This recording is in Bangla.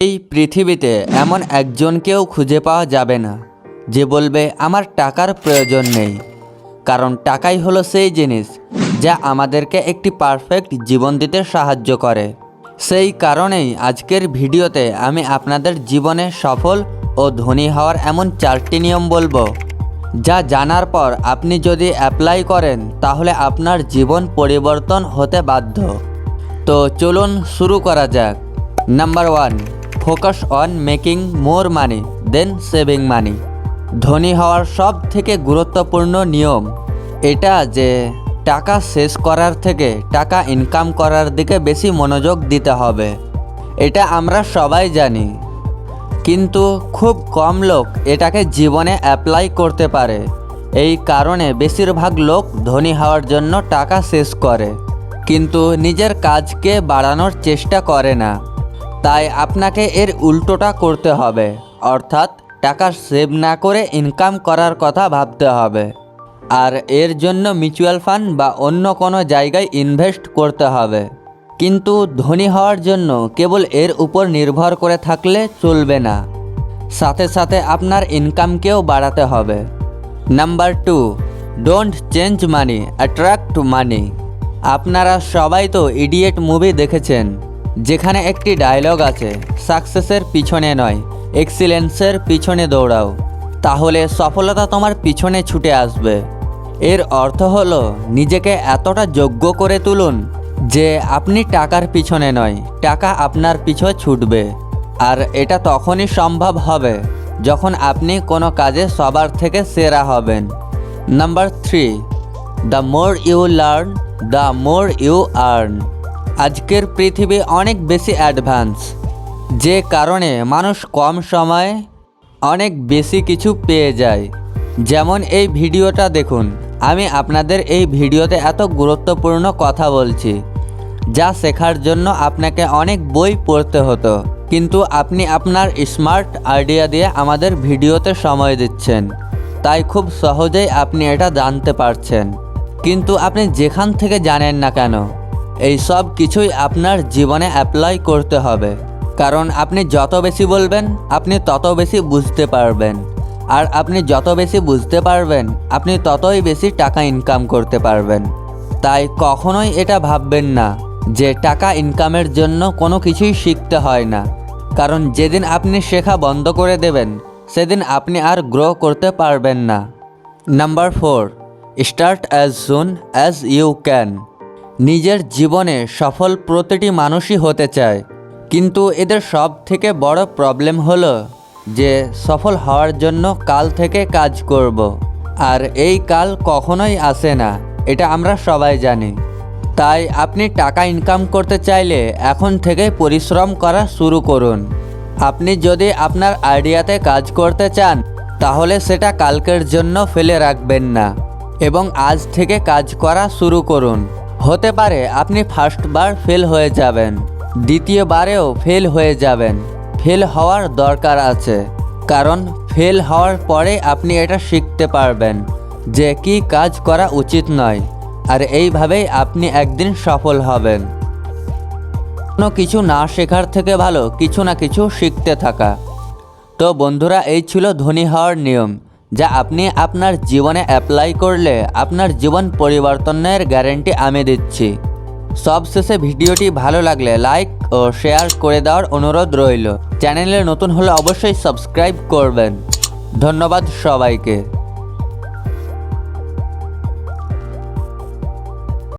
এই পৃথিবীতে এমন একজনকেও খুঁজে পাওয়া যাবে না, যে বলবে, আমার টাকার প্রয়োজন নেই। কারণ টাকাই হলো সেই জিনিস যা আমাদেরকে একটি পারফেক্ট জীবন দিতে সাহায্য করে। সেই কারণেই আজকের ভিডিওতে আমি আপনাদের জীবনে সফল ও ধনী হওয়ার এমন চারটি নিয়ম বলব, যা জানার পর আপনি যদি অ্যাপ্লাই করেন, তাহলে আপনার জীবন পরিবর্তন হতে বাধ্য। তো চলুন শুরু করা যাক। Number one focus on making more money then saving money. ধনী হওয়ার সব থেকে গুরুত্বপূর্ণ নিয়ম এটা যে টাকা শেষ করার থেকে টাকা ইনকাম করার দিকে বেশি মনোযোগ দিতে হবে। এটা আমরা সবাই জানি। কিন্তু খুব কম লোক এটাকে জীবনে অ্যাপ্লাই করতে পারে। এই কারণে বেশিরভাগ লোক ধনী হওয়ার জন্য টাকা শেষ করে। কিন্তু নিজের কাজকে বাড়ানোর চেষ্টা করে না। তাই আপনাকে এর উল্টোটা করতে হবে। অর্থাৎ টাকা সেভ না করে ইনকাম করার কথা ভাবতে হবে। আর এর জন্য মিউচুয়াল ফান্ড বা অন্য কোনো জায়গায় ইনভেস্ট করতে হবে। কিন্তু ধনী হওয়ার জন্য কেবল এর উপর নির্ভর করে থাকলে চলবে না। সাথে সাথে আপনার ইনকামকেও বাড়াতে হবে। Number two don't change money attract money আপনারা সবাই তো ইডিয়েট মুভি দেখেছেন। যেখানে একটি ডায়লগ আছে সাকসেসের পিছনে নয় এক্সিলেন্সের পিছনে দৌড়াও। তাহলে সফলতা তোমার পিছনে ছুটে আসবে। এর অর্থ হলো, নিজেকে এতটা যোগ্য করে তুলুন যে আপনি টাকার পিছনে নয়, টাকা আপনার পিছু ছুটবে। আর এটা তখনই সম্ভব হবে যখন আপনি কোনো কাজে সবার থেকে সেরা হবেন। Number three the more you learn the more you earn আজকের পৃথিবী অনেক বেশি অ্যাডভান্স যে কারণে মানুষ কম সময়ে অনেক বেশি কিছু পেয়ে যায়। যেমন এই ভিডিওটা দেখুন, আমি আপনাদের এই ভিডিওতে এত গুরুত্বপূর্ণ কথা বলছি, যা শেখার জন্য আপনাকে অনেক বই পড়তে হতো। কিন্তু আপনি আপনার স্মার্ট আইডিয়া দিয়ে আমাদের ভিডিওতে সময় দিচ্ছেন, তাই খুব সহজেই আপনি এটা জানতে পারছেন। কিন্তু আপনি যেখান থেকে জানেন না কেন এই সব কিছুই আপনার জীবনে অ্যাপ্লাই করতে হবে। কারণ আপনি যত বেশি বলবেন, আপনি তত বেশি বুঝতে পারবেন। আর আপনি যত বেশি বুঝতে পারবেন, আপনি ততই বেশি টাকা ইনকাম করতে পারবেন। তাই কখনোই এটা ভাববেন না যে টাকা ইনকামের জন্য কোনো কিছুই শিখতে হয় না। কারণ যেদিন আপনি শেখা বন্ধ করে দেবেন, সেদিন আপনি আর গ্রো করতে পারবেন না। Number four start as soon as you can নিজের জীবনে সফল প্রতিটি মানুষই হতে চায়। কিন্তু এদের সব থেকে বড় প্রবলেম হলো যে সফল হওয়ার জন্য কাল থেকে কাজ করব। আর এই কাল কখনোই আসে না, এটা আমরা সবাই জানি। তাই আপনি টাকা ইনকাম করতে চাইলে এখন থেকে পরিশ্রম করা শুরু করুন। আপনি যদি আপনার আইডিয়াতে কাজ করতে চান, তাহলে সেটা কালকের জন্য ফেলে রাখবেন না। এবং আজ থেকে কাজ করা শুরু করুন। হতে পারে আপনি ফার্স্টবার ফেল হয়ে যাবেন, দ্বিতীয়বারেও ফেল হয়ে যাবেন। ফেল হওয়ার দরকার আছে, কারণ ফেল হওয়ার পরে আপনি এটা শিখতে পারবেন যে কি কাজ করা উচিত নয়, আর এইভাবেই আপনি একদিন সফল হবেন। কোনো কিছু না শেখার থেকে ভালো, কিছু না কিছু শিখতে থাকা। তো বন্ধুরা, এই ছিল ধনী হওয়ার নিয়ম। যা আপনি আপনার জীবনে অ্যাপ্লাই করলে আপনার জীবন পরিবর্তনের গ্যারেন্টি আমি দিচ্ছি। সবশেষে ভিডিওটি ভালো লাগলে লাইক ও শেয়ার করে দেওয়ার অনুরোধ রইল। চ্যানেলে নতুন হলে অবশ্যই সাবস্ক্রাইব করবেন। ধন্যবাদ সবাইকে।